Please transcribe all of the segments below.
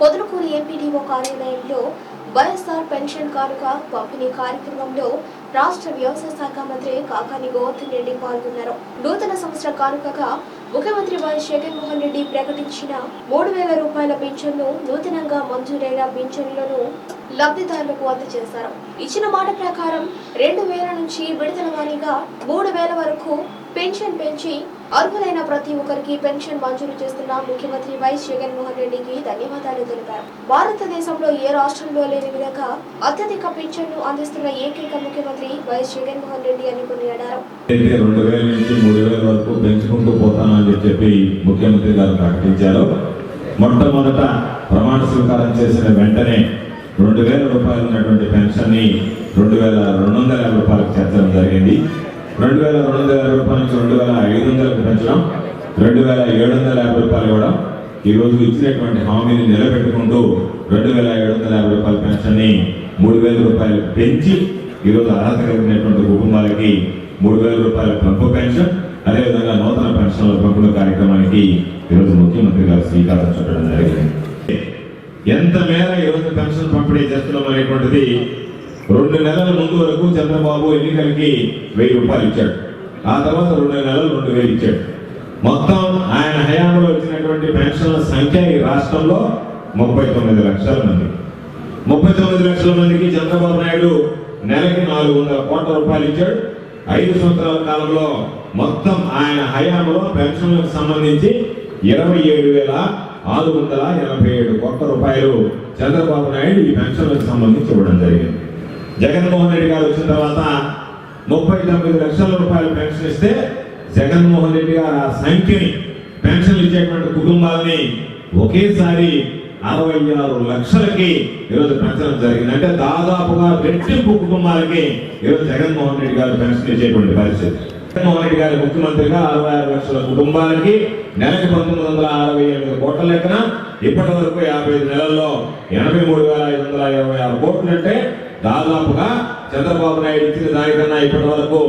Podalakuru MPDO కార్యాలయంలో YSR pension కానుక పంపిణీ కార్యక్రమంలో రాష్ట్ర వ్యవసాయ శాఖ మంత్రి కాకాని గోవర్ధన్ రెడ్డి పాల్గొన్నారు. నూతన సంవత్సర కానుకగా ముఖ్యమంత్రి వైఎస్ జగన్మోహన్ రెడ్డి ప్రకటించిన మూడు వేల రూపాయల పింఛన్ను నూతనంగా మంజూరైన పింఛన్లను లబ్ధిదారులకు అందజేశారు. ఇచ్చిన మాట ప్రకారం రెండు వేల నుంచి విడుదల వారీగా మూడు వేల వరకు పెన్షన్ పెంచి అర్హులైన ప్రతి ఒక్కరికి పెన్షన్ మంజూరు చేస్తున్న ముఖ్యమంత్రి వైఎస్ జగన్మోహన్ రెడ్డికి ధన్యవాదాలు తెలిపారు. భారతదేశంలో ఏ రాష్ట్రంలో లేని విధంగా అత్యధిక పింఛన్ను అందిస్తున్న ఏకైక ముఖ్యమంత్రి వైఎస్ జగన్మోహన్ రెడ్డి అని కొనియాడారు రెండు వేల నుంచి మూడు వేల వరకు పెంచుకుంటూ పోతానని చెప్పి ముఖ్యమంత్రి గారు ప్రకటించారు. మొట్టమొదట ప్రమాణ స్వీకారం చేసిన వెంటనే రెండు వేల రూపాయలు ఉన్నటువంటి పెన్షన్ని రెండు వేల రెండు వందల యాభై రూపాయలకు చేర్చడం జరిగింది. రెండు వేల రెండు వందల యాభై రూపాయల నుంచి రెండు వేల ఐదు వందలకు పెంచడం రెండు వేల ఏడు వందల యాభై రూపాయలు ఇవ్వడం ఈరోజు ఇచ్చినటువంటి హామీని నిలబెట్టుకుంటూ రెండు వేల ఏడు వందల యాభై రూపాయల పెన్షన్ని మూడు వేల రూపాయలు పెంచి ఈ రోజు అర్హత కలిగినటువంటి కుటుంబాలకి మూడు వేల రూపాయల పంపు పెన్షన్ అదేవిధంగా నూతన పెన్షన్ల పెంపుడు కార్యక్రమానికి ఈరోజు ముఖ్యమంత్రి గారు శ్రీకారం చుట్టడం జరిగింది. ఎంత మేర ఈరోజు పెన్షన్ పంపిణీ చేస్తున్నాం అనేటువంటిది రెండు నెలల ముందు వరకు చంద్రబాబు ఎన్నికలకి వెయ్యి రూపాయలు ఇచ్చాడు. ఆ తర్వాత రెండు నెలలు రెండు వేలు ఇచ్చాడు. మొత్తం ఆయన హయాంలో వచ్చినటువంటి పెన్షన్ల సంఖ్య ఈ రాష్ట్రంలో ముప్పై తొమ్మిది లక్షల మంది. ముప్పై తొమ్మిది లక్షల మందికి చంద్రబాబు నాయుడు నెలకి నాలుగు వందల కోట్ల రూపాయలు ఇచ్చాడు. ఐదు సంవత్సరాల కాలంలో మొత్తం ఆయన హయాంలో పెన్షన్లకు సంబంధించి ఇరవై ఏడు వేల ఆరు వందల ఎనభై ఏడు కోట్ల రూపాయలు చంద్రబాబు నాయుడు ఈ పెన్షన్లకు సంబంధించి ఇవ్వడం జరిగింది. జగన్మోహన్ రెడ్డి గారు వచ్చిన తర్వాత ముప్పై తొమ్మిది లక్షల రూపాయలు పెన్షన్ ఇస్తే జగన్మోహన్ రెడ్డి గారు ఆ సంఖ్యని పెన్షన్ ఇచ్చేటువంటి కుటుంబాలని ఒకేసారి అరవై ఆరు లక్షలకి ఈరోజు పెంచడం జరిగింది. అంటే దాదాపుగా రెట్టింపు కుటుంబాలకి ఈరోజు జగన్మోహన్ రెడ్డి గారు పెన్షన్ ఇచ్చేటువంటి పరిస్థితి. జగన్మోహన్ రెడ్డి గారి ముఖ్యమంత్రిగా అరవై ఆరు లక్షల కుటుంబాలకి నెలకి పంతొమ్మిది వందల అరవై ఎనిమిది కోట్ల లెక్కన ఇప్పటి వరకు యాభై ఐదు నెలల్లో ఎనభై మూడు వేల ఐదు వందల ఇరవై ఆరు కోట్లు అంటే దాదాపుగా చంద్రబాబు నాయుడు ఇచ్చిన దానికన్నా ఇప్పటి వరకు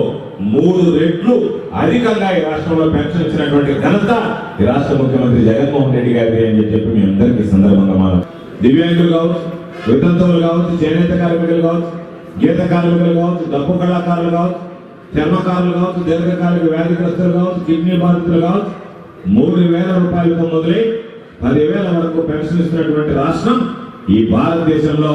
మూడు రెట్లు అధికంగా ఈ రాష్ట్రంలో పెన్షన్ ఇచ్చినటువంటి ఘనత ఈ రాష్ట్ర ముఖ్యమంత్రి జగన్మోహన్ రెడ్డి గారి అని చెప్పి మీ అందరికీ సందర్భంగా మనం దివ్యాంగులు కావచ్చు వితంతువులు కావచ్చు చేనేత కార్మికులు కావచ్చు గీత కార్మికులు కావచ్చు డప్పు కళాకారులు కావచ్చు చర్మకారులు కావచ్చు దీర్ఘకాలిక వ్యాధిగ్రస్తులు కావచ్చు కిడ్నీ బాధితులు కావచ్చు మూడు వేల రూపాయలతో మొదలై పదివేల వరకు పెన్షన్ ఇస్తున్నటువంటి రాష్ట్రం ఈ భారతదేశంలో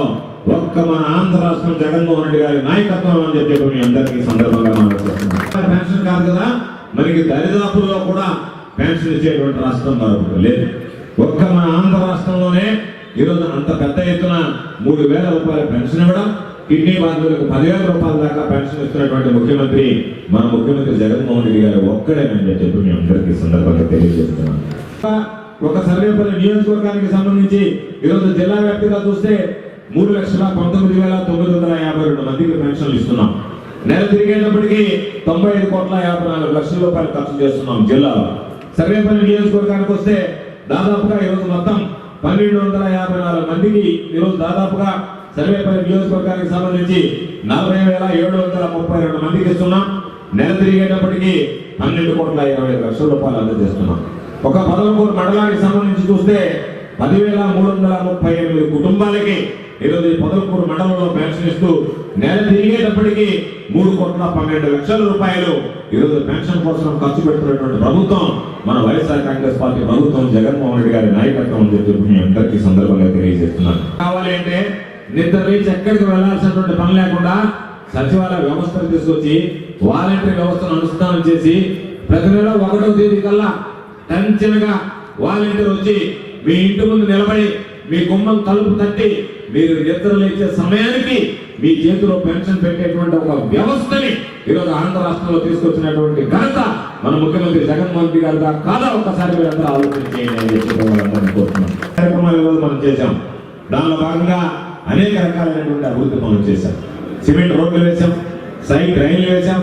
ఒక్క మన ఆంధ్ర రాష్ట్రం జగన్మోహన్ రెడ్డి గారి నాయకత్వం అని చెప్పి మీ అందరికీ సందర్భంగా మనం పెన్షన్ కాదు కదా మనకి దరిదాపుల్లో కూడా పెన్షన్ ఇచ్చేటువంటి రాష్ట్రం మరొకటి లేదు. ఒక్క మన ఆంధ్ర రాష్ట్రంలోనే ఈరోజు అంత పెద్ద ఎత్తున మూడు వేల రూపాయల పెన్షన్ ఇవ్వడం కిడ్నీ బాధితులకు పదివేల రూపాయల దాకా పెన్షన్ ఇస్తున్నటువంటి ముఖ్యమంత్రి మన ముఖ్యమంత్రి జగన్మోహన్ రెడ్డి గారు ఒక్కడేనని చెప్పి మీ అందరికీ సందర్భంగా తెలియజేస్తున్నాను. ఒక సర్వేపల్లి నియోజకవర్గానికి సంబంధించి ఈరోజు జిల్లా వ్యాప్తిగా చూస్తే మూడు లక్షల పంతొమ్మిది వేల తొమ్మిది వందల యాభై రెండు మందికి పెన్షన్లు ఇస్తున్నాం. నెల తిరిగేటప్పటికి తొంభై ఐదు కోట్ల యాభై నాలుగు లక్షల రూపాయలు ఖర్చు చేస్తున్నాం జిల్లాలో. సర్వేపల్లి నియోజకవర్గానికి వస్తే దాదాపుగా ఈరోజు మొత్తం పన్నెండు వందల యాభై నాలుగు మందికి ఈరోజు దాదాపుగా సర్వేపల్లి నియోజకవర్గానికి సంబంధించి నలభై వేల ఏడు వందల ముప్పై రెండు మందికి ఇస్తున్నాం. నెల తిరిగేటప్పటికి పన్నెండు కోట్ల ఇరవై ఐదు లక్షల రూపాయలు అందజేస్తున్నాం. ఒక పదవకూరు మండలానికి సంబంధించి చూస్తే పదివేల మూడు వందల ముప్పై ఎనిమిది కుటుంబాలకి ఈరోజు ఈ పదవకూరు మండలంలో పెన్షన్ ఇస్తూ నెల తిరిగేటప్పటికి మూడు కోట్ల పన్నెండు లక్షల రూపాయలు ఈరోజు పెన్షన్ కోసం ఖర్చు పెడుతున్నటువంటి ప్రభుత్వం మన వైఎస్ఆర్ కాంగ్రెస్ పార్టీ ప్రభుత్వం జగన్మోహన్ రెడ్డి గారి నాయకత్వం అని చెప్పి మీ అందరికీ సందర్భంగా తెలియజేస్తున్నాను. కావాలి అంటే నిద్ర లేచి ఎక్కడికి వెళ్ళాల్సినటువంటి పని లేకుండా సచివాలయ వ్యవస్థను తీసుకొచ్చి వాలంటీర్ వ్యవస్థను అనుష్ఠానం చేసి ప్రతి నెల ఒకటో తేదీ కల్లా టెన్షన్గా వాలంటీర్ వచ్చి మీ ఇంటి ముందు నిలబడి మీ గుమ్మం తలుపు తట్టి మీరు నిద్ర లేచే సమయానికి మీ చేతిలో పెన్షన్ పెట్టేటువంటి ఒక వ్యవస్థని ఈరోజు ఆంధ్ర రాష్ట్రంలో తీసుకొచ్చినటువంటి ఘనత మన ముఖ్యమంత్రి జగన్మోహన్ రెడ్డి గారు కాదా? ఒక్కసారి మీరందరూ ఆలోచన చేయండి అని చెప్పి కోరుతున్నాం. కార్యక్రమాలు మనం చేశాం. దానిలో భాగంగా అనేక రకాలైనటువంటి అభివృద్ధి పనులు చేశాం. సిమెంట్ రోడ్లు వేశాం సైడ్ రైన్లు వేశాం.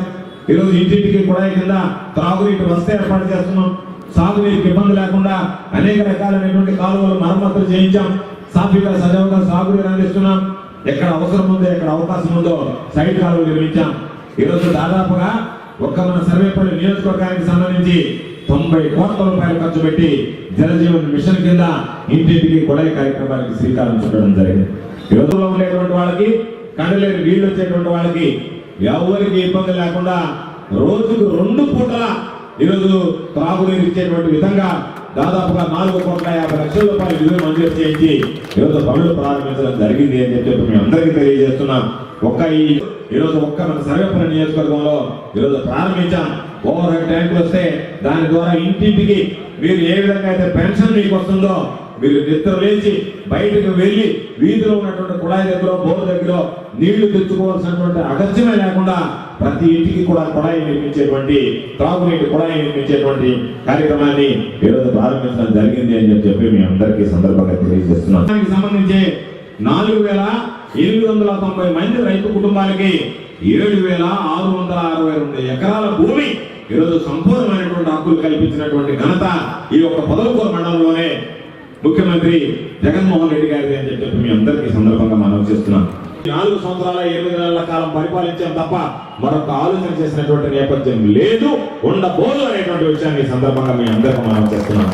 ఈరోజు ఇంటింటికి కూడా కింద త్రాగునీటి వస్తే ఏర్పాటు చేస్తున్నాం. సాగునీటికి ఇబ్బంది లేకుండా అనేక రకాలైనటువంటి కాలువలు మరమ్మతులు చేయించాం. సాఫీగా సజావుగా సాగునీరు అందిస్తున్నాం. ఎక్కడ అవసరం ఉందో ఎక్కడ అవకాశం ఉందో సైడ్ కాలువలు నిర్మించాం. ఈరోజు దాదాపుగా ఒక్క మన సర్వేపల్లి నియోజకవర్గానికి సంబంధించి తొంభై కోట్ల రూపాయలు ఖర్చు పెట్టి జలజీవన్ మిషన్ కింద ఇంటింటికి కొడై కార్యక్రమానికి శ్రీకారం చుట్టడం జరిగింది. యువతలో ఉండేటువంటి వాళ్ళకి కడలేరు నీళ్ళు వచ్చేటువంటి వాళ్ళకి ఎవరికి ఇబ్బంది లేకుండా రోజుకు రెండు పూటల ఈరోజు త్రాగునీరు ఇచ్చేటువంటి విధంగా దాదాపుగా నాలుగు కోట్ల యాభై లక్షల రూపాయలు నిధులు మంజూరు చేయించి ఈరోజు పనులు ప్రారంభించడం జరిగింది అని చెప్పి మేము అందరికీ తెలియజేస్తున్నాం. ఒక్క ఈ ఈరోజు ఒక్క మన సర్వేపల్లి నియోజకవర్గంలో ఈరోజు ప్రారంభించాం. ఓవర్ హెడ్ ట్యాంకులు వస్తే దాని ద్వారా ఇంటింటికి మీరు ఏ విధంగా అయితే పెన్షన్ మీకు వస్తుందో మీరు నిద్ర లేచి బయటకు వెళ్ళి వీధిలో ఉన్నటువంటి కుళాయి దగ్గర బోర్ దగ్గర నీళ్ళు తెచ్చుకోవాల్సినటువంటి అగత్యమే లేకుండా ప్రతి ఇంటికి కూడా కుళాయి నిర్మించేటువంటి త్రాగునీటి కుళాయి నిర్మించేటువంటి కార్యక్రమాన్ని ఈరోజు ప్రారంభించడం జరిగింది అని చెప్పి మీ అందరికీ సందర్భంగా తెలియజేస్తున్నాం. దానికి సంబంధించి నాలుగు వేల ఎనిమిది వందల తొంభై మంది రైతు కుటుంబాలకి ఏడు వేల ఆరు వందల అరవై రెండు ఎకరాల భూమి ఈరోజు సంపూర్ణమైనటువంటి హక్కులు కల్పించినటువంటి ఘనత ఈ యొక్క పొదలకూరు మండలంలోనే ముఖ్యమంత్రి జగన్మోహన్ రెడ్డి గారిది అని చెప్పి మీ అందరికీ సందర్భంగా మనం చేస్తున్నాం. ఈ నాలుగు సంవత్సరాల ఎనిమిది నెలల కాలం పరిపాలించాం తప్ప మరొక ఆలోచన చేసినటువంటి నేపథ్యం లేదు ఉండబోదు అనేటువంటి విషయాన్ని సందర్భంగా మీ అందరికీ మనం చేస్తున్నాం.